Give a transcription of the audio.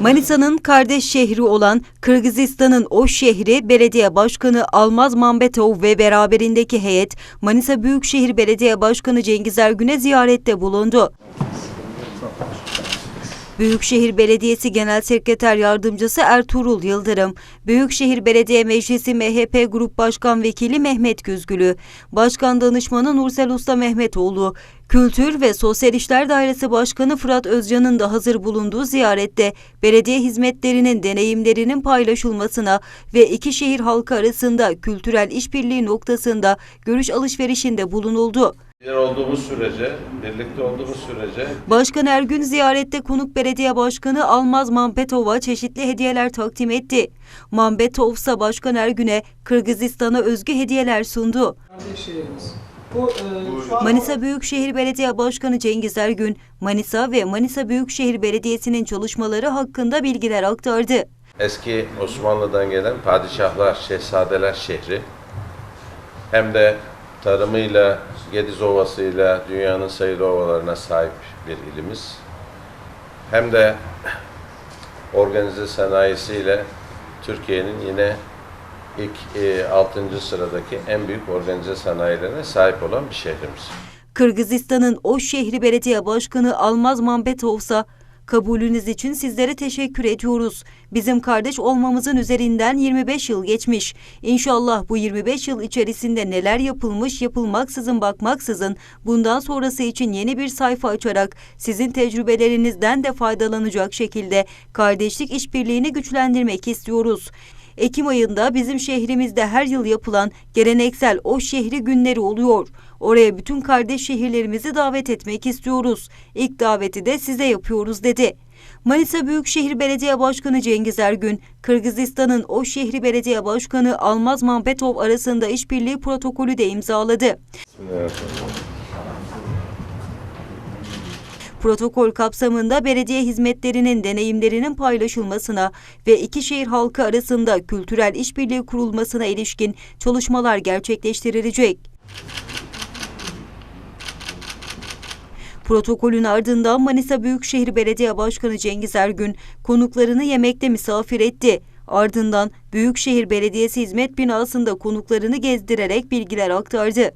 Manisa'nın kardeş şehri olan Kırgızistan'ın Oş şehri Belediye Başkanı Almaz Mambetov ve beraberindeki heyet Manisa Büyükşehir Belediye Başkanı Cengiz Ergün'e ziyarette bulundu. Büyükşehir Belediyesi Genel Sekreter Yardımcısı Ertuğrul Yıldırım, Büyükşehir Belediye Meclisi MHP Grup Başkan Vekili Mehmet Güzgülü, Başkan Danışmanı Nursel Usta Mehmetoğlu, Kültür ve Sosyal İşler Dairesi Başkanı Fırat Özcan'ın da hazır bulunduğu ziyarette belediye hizmetlerinin deneyimlerinin paylaşılmasına ve iki şehir halkı arasında kültürel işbirliği noktasında görüş alışverişinde bulunuldu. Olduğumuz sürece, birlikte olduğumuz sürece Başkan Ergün ziyarette konuk belediye başkanı Almaz Mampetov'a çeşitli hediyeler takdim etti. Mambetov ise Başkan Ergün'e Kırgızistan'a özgü hediyeler sundu. Bu, e, şu an Manisa Büyükşehir Belediye Başkanı Cengiz Ergün, Manisa ve Manisa Büyükşehir Belediyesi'nin çalışmaları hakkında bilgiler aktardı. eski Osmanlı'dan gelen padişahlar, şehzadeler şehri hem de tarımıyla, Gediz Ovası'yla dünyanın sayılı ovalarına sahip bir ilimiz. Hem de organize sanayisiyle Türkiye'nin yine ilk e, 6. sıradaki en büyük organize sanayilerine sahip olan bir şehrimiz. Kırgızistan'ın Oş şehri belediye başkanı Almaz Mambetov ise kabulünüz için sizlere teşekkür ediyoruz. Bizim kardeş olmamızın üzerinden 25 yıl geçmiş. İnşallah bu 25 yıl içerisinde neler yapılmış yapılmaksızın bakmaksızın bundan sonrası için yeni bir sayfa açarak sizin tecrübelerinizden de faydalanacak şekilde kardeşlik işbirliğini güçlendirmek istiyoruz. Ekim ayında bizim şehrimizde her yıl yapılan geleneksel o şehri günleri oluyor. Oraya bütün kardeş şehirlerimizi davet etmek istiyoruz. İlk daveti de size yapıyoruz dedi. Manisa Büyükşehir Belediye Başkanı Cengiz Ergün, Kırgızistan'ın o şehri belediye başkanı Almaz Mambetov arasında işbirliği protokolü de imzaladı. Protokol kapsamında belediye hizmetlerinin deneyimlerinin paylaşılmasına ve iki şehir halkı arasında kültürel işbirliği kurulmasına ilişkin çalışmalar gerçekleştirilecek. Protokolün ardından Manisa Büyükşehir Belediye Başkanı Cengiz Ergün konuklarını yemekte misafir etti. Ardından Büyükşehir Belediyesi Hizmet Binası'nda konuklarını gezdirerek bilgiler aktardı.